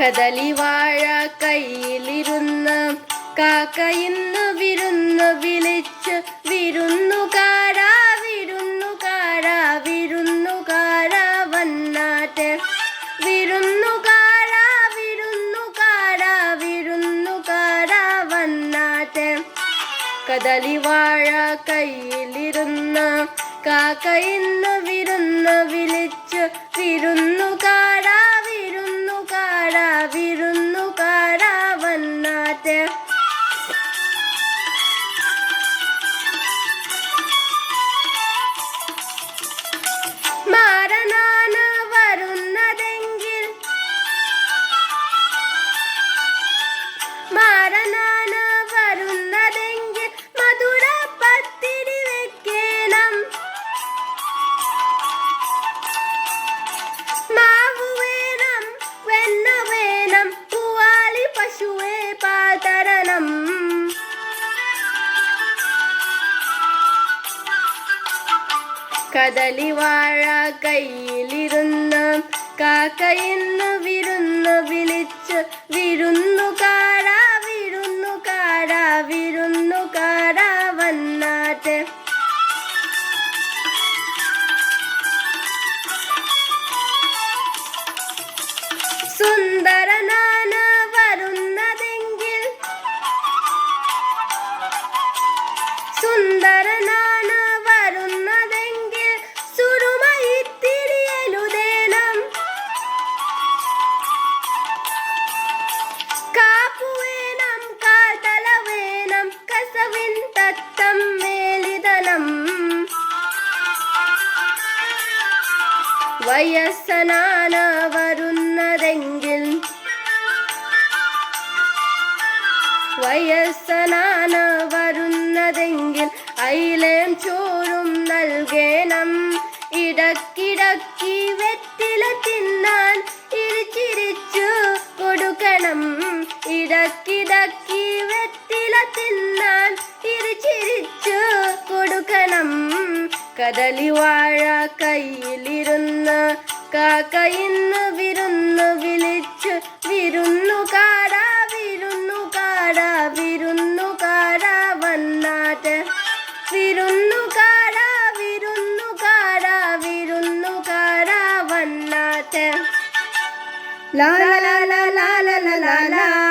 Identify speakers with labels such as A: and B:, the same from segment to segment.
A: കദളിവാഴ കയ്യിലിരുന്ന് കാക്ക ഇന്ന് വിരുന്ന് വിളിച്ച് വിരുന്നുകാരാ വിരുന്നുകാരാ വിരുന്നുകാരാ വന്നാട്ടെ. വിരുന്നുകാരാ വിരുന്നുകാരാ വിരുന്നുകാരാ വന്നാട്ടെ. കദളിവാഴ കയ്യിലിരുന്ന് കാക്ക ഇന്ന് വിരുന്ന് വിളിച്ച് വിരുന്നുകാരാ കദലി വാഴ കയ്യിലിരുന്ന് കാക്കയെന്നു വിരുന്നു വിളിച്ചു വയസ്സനാണ് വരുന്നതെങ്കിൽ വയസ്സനാണ് വരുന്നതെങ്കിൽ ഐലേം ചോറും നൽകണം. കരളിവാഴ കയ്യിലിരുന്ന് കാക്കയിന്ന് വിരുന്നു വിളിച്ചു വിരുന്നു കാടാ വിരുന്നു കാടാ വിരുന്നു കാടാ വന്നാട്ട്.
B: വിരുന്നു കാടാ വിരുന്നു കാടാ വിരുന്നു കാടാ വന്നാട്ട്. ലാലാ ലാലാ ലാലാ ലാലാ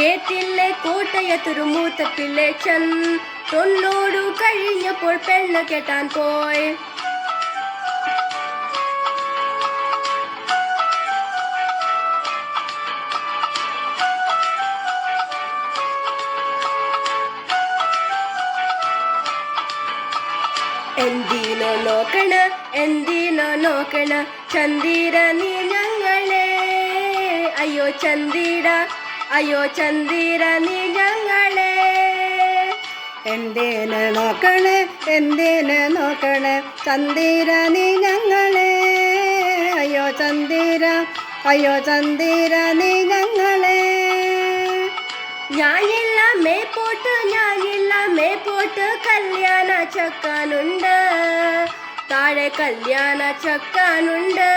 A: കേട്ടില്ലേ കോട്ടയത്തൊരു മൂത്ത പിള്ളേച്ചൻ തൊണ്ണൂറു കഴിഞ്ഞപ്പോൾ പെണ്ണ് കേട്ടാൻ പോയി. എന്തിനോ നോക്കണ എന്തിനോ നോക്കണ? ചന്ദിര നീ ഞങ്ങളെ. അയ്യോ ചന്ദിര അയ്യോ ചന്ദിര ഞങ്ങളെ
B: എന്തേന് നോക്കണേ എന്തേന് നോക്കണേ ചന്ദിര ഞങ്ങളെ അയ്യോ ചന്ദിര അയ്യോ ചന്ദിര നീ ഞങ്ങളെ
A: പോട്ട് മേപ്പോട്ട് മേ പോട്ട് കല്യാണ ചക്കാനുണ്ട്. താഴെ കല്യാണ ചക്കാനുണ്ട്.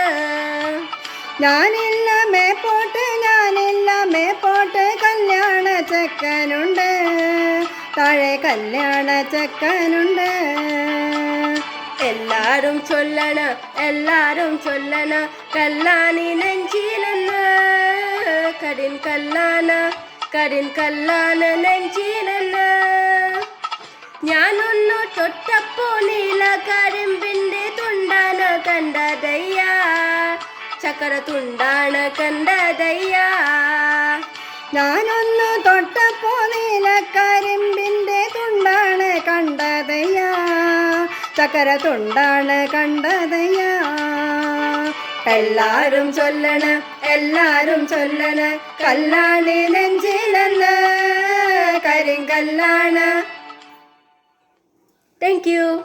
B: ഞാനില്ല പോട്ട് ഞാനില്ലമേ പോട്ട് കല്യാണ ചെക്കനുണ്ട്. താഴെ കല്യാണ ചെക്കനുണ്ട്.
A: എല്ലാരും ചൊല്ലണ എല്ലാരും ചൊല്ലണ കല്ലാനി നെഞ്ചിലെന്ന്. കടിൻ കല്ലാന കരിൻ കല്ലാന നെഞ്ചിലെന്ന്. ഞാനൊന്നു തൊട്ടപ്പോ നീല ചക്കര തുണ്ടാണ് കണ്ടതയ്യ.
B: ഞാനൊന്ന് തൊട്ടപ്പോ നീലക്കരിമ്പിന്റെ തുണ്ടാണ് കണ്ടതയ്യാ. ചക്കര തുണ്ടാണ് കണ്ടതയ്യാ. എല്ലാരും ചൊല്ലണ എല്ലാരും ചൊല്ലണ കല്ലാണി നെഞ്ചിലെന്ന് കരിങ്കല്ലാണ്.
A: Thank you